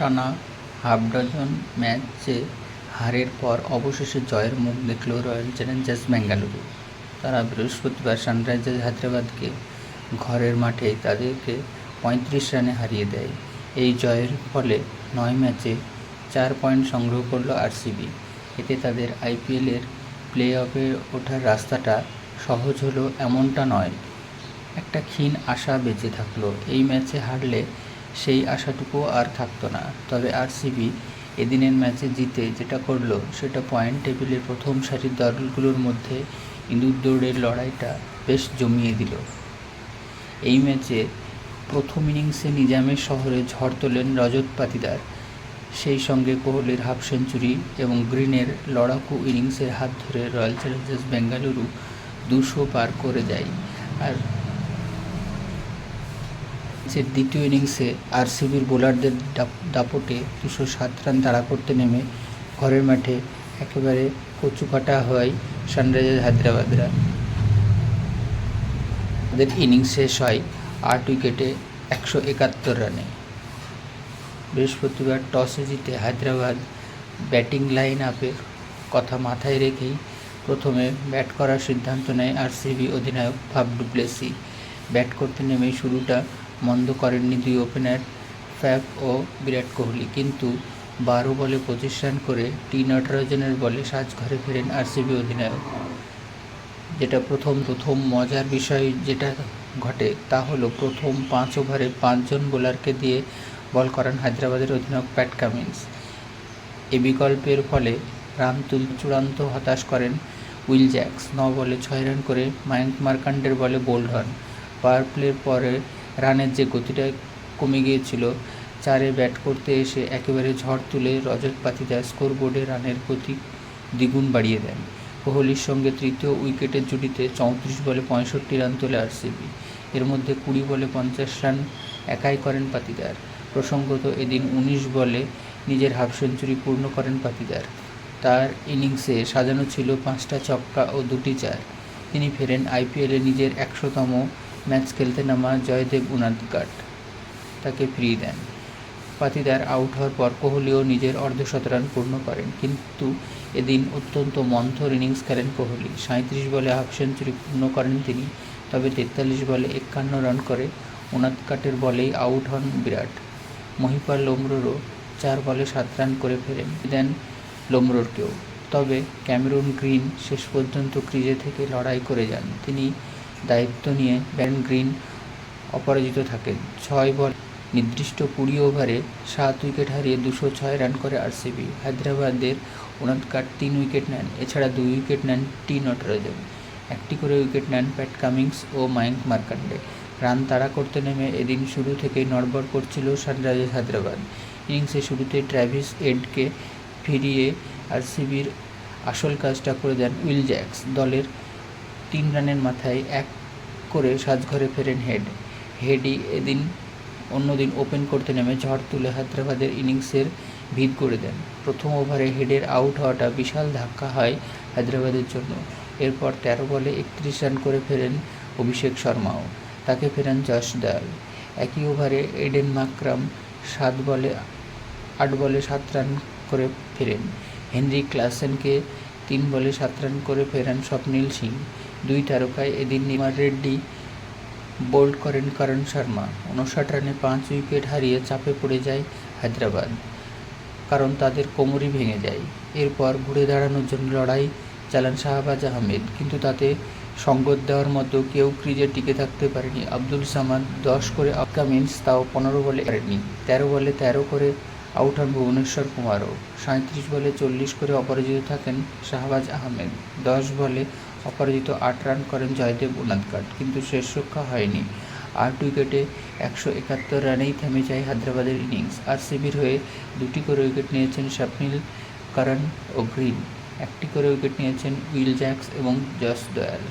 টানা half dozen ম্যাচে হারের পর অবশেষে জয়ের মুখ দেখল রয়্যাল চ্যালেঞ্জার্স বেঙ্গালুরু তারা বৃহস্পতিবার সানরাইজার্স হায়দ্রাবাদকে ঘরের মাঠে তাদেরকে পঁয়ত্রিশ রানে হারিয়ে দেয়। এই জয়ের ফলে নয় ম্যাচে চার পয়েন্ট সংগ্রহ করল আরসিবি এতে তাদের আইপিএলের প্লে অফে ওঠার রাস্তাটা সহজ হলো এমনটা নয়। একটা ক্ষীণ আশা বেঁচে থাকল। এই ম্যাচে হারলে সেই আশাটুকু আর থাকতো না। তবে আরসিবি এদিনের ম্যাচে জিতে যেটা করল, সেটা পয়েন্ট টেবিলের প্রথম সারির দলগুলোর মধ্যে ইঁদুর দৌড়ের লড়াইটা বেশ জমিয়ে দিল। এই ম্যাচে প্রথম ইনিংসে নিজামের শহরে ঝড় তোলেন রজত পাতিদার। সেই সঙ্গে কোহলির হাফ সেঞ্চুরি এবং গ্রিনের লড়াকু ইনিংসের হাত ধরে রয়্যাল চ্যালেঞ্জার্স বেঙ্গালুরু দুশো পার করে যায় আর ম্যাচের দ্বিতীয় ইনিংসে আরসিবির বোলারদের দাপ- দাপটে দুশো সাত রান তাড়া করতে নেমে ঘরের মাঠে একেবারে কচুকাটা হয় সানরাইজার্স হায়দ্রাবাদরা। তাদের ইনিংস শেষ হয় আট উইকেটে একশো একাত্তর রানে। বৃহস্পতিবার টসে জিতে হায়দ্রাবাদ ব্যাটিং লাইন আপের কথা মাথায় রেখেই প্রথমে ব্যাট করার সিদ্ধান্ত নেয় আরসিবি অধিনায়ক ফাফ ডুপ্লেসি। ব্যাট করতে নেমেই শুরুটা মন্দ করেননি দুই ওপেনার ফ্যাফ ও বিরাট কোহলি। কিন্তু বারো বলে পঁচিশ রান করে টি নটরাজনের বলে সাজঘরে ফেরেন আরসিবি অধিনায়ক। যেটা প্রথম প্রথম মজার বিষয় যেটা ঘটে তা হলো প্রথম পাঁচ ওভারে পাঁচজন বোলারকে দিয়ে বল করান হায়দ্রাবাদের অধিনায়ক প্যাট কামিন্স। এ বিকল্পের ফলে রান তুল চূড়ান্ত হতাশ করেন উইল জ্যাক্স। ন বলে ছয় রান করে মায়াঙ্ক মার্কান্ডের বলে বোল্ড হন। পাওয়ার প্লের পরে রানের যে গতিটা কমে গিয়েছিল, চারে ব্যাট করতে এসে একেবারে ঝড় তুলে রজত পাতিদার স্কোর বোর্ডে রানের গতি দ্বিগুণ বাড়িয়ে দেন। কোহলির সঙ্গে তৃতীয় উইকেটের জুটিতে চৌত্রিশ বলে পঁয়ষট্টি রান তোলে আরসিবি। এর মধ্যে কুড়ি বলে পঞ্চাশ রান একাই করেন পাতিদার। প্রসঙ্গত এদিন উনিশ বলে নিজের হাফ সেঞ্চুরি পূর্ণ করেন পাতিদার। তার ইনিংসে সাজানো ছিল পাঁচটা ছক্কা ও দুটি চার। তিনি ফেরেন আইপিএলে নিজের একশোতম ম্যাচ খেলতে নামা জয়দেব উনাদগাট তাকে ফিরিয়ে দেন। পাতিদার আউট হওয়ার পর কোহলিও নিজের অর্ধশত রান পূর্ণ করেন, কিন্তু এদিন অত্যন্ত মন্থর ইনিংস খেলেন কোহলি। সাঁত্রিশ বলে হাফ সেঞ্চুরি পূর্ণ করেন তিনি, তবে তেতাল্লিশ বলে একান্ন রান করে উনাদকাটের বলেই আউট হন বিরাট। মহিপাল লোমরোরও চার বলে সাত রান করে ফেরেন দেন লোমরোরকেও। তবে ক্যামেরুন গ্রিন শেষ পর্যন্ত ক্রিজে থেকে লড়াই করে যান। তিনি দায়িত্ব নিয়ে ব্যান গ্রিন অপরাজিত থাকেন ছয় বল নির্দিষ্ট কুড়ি ওভারে সাত উইকেট হারিয়ে দুশো ছয় রান করে আরসিবি। হায়দ্রাবাদের উনাদকাট তিন উইকেট নেন, এছাড়া দুই উইকেট নেন টি নটরাজন একটি করে উইকেট নেন প্যাট কামিংস ও মায়াঙ্ক মার্কান্ডে। রান তাড়া করতে নেমে এদিন শুরু থেকেই নড়বড় করছিল সানরাইজার্স হায়দ্রাবাদ। ইনিংসে শুরুতে ট্র্যাভিস এডকে ফিরিয়ে আরসিবির আসল কাজটা করে দেন উইল জ্যাক্স। দলের তিন রানের মাথায় এক করে সাজঘরে ফেরেন হেড। হেডই এদিন, অন্যদিন ওপেন করতে নেমে ঝড় তুলে হায়দ্রাবাদের ইনিংসের ভিত করে দেন। প্রথম ওভারে হেডের আউট হওয়াটা বিশাল ধাক্কা হয় হায়দ্রাবাদের জন্য। এরপর তেরো বলে একত্রিশ রান করে ফেরেন অভিষেক শর্মাও। তাকে ফেরান যশ দয়াল একই ওভারে এডেন মাকরাম সাত বলে, আট বলে সাত রান করে ফেরেন। হেনরি ক্লাসেনকে তিন বলে সাত রান করে ফেরান স্বপ্নীল সিং। দুই তারকায় এদিন নিমার রেড্ডি বোল্ড করেন করণ শর্মা। উনষাট রানে পাঁচ উইকেট হারিয়ে চাপে পড়ে যায় হায়দ্রাবাদ, কারণ তাদের কোমরই ভেঙে যায়। এরপর ঘুরে দাঁড়ানোর জন্য লড়াই চালান শাহবাজ আহমেদ, কিন্তু তাতে সঙ্গত দেওয়ার মতো কেউ ক্রিজে টিকে থাকতে পারেনি। আব্দুল সামাদ দশ করে আকামিন্স তাও পনেরো বলে পারেনি তেরো বলে তেরো করে আউট হন ভুবনেশ্বর কুমারও। সাঁত্রিশ বলে চল্লিশ করে অপরাজিত থাকেন শাহবাজ আহমেদ। দশ বলে অপরাজিত আট রান করেন জয়দেব উনাদকাট কিন্তু শেষ রক্ষা হয়নি। আট উইকেটে একশো একাত্তর রানেই থেমে যায় হায়দ্রাবাদের ইনিংস। আর সিবির হয়ে দুটি করে উইকেট নিয়েছেন স্বপ্নীল করণ ও গ্রিন। একটি করে উইকেট নিয়েছেন উইল জ্যাক্স এবং জস দয়াল।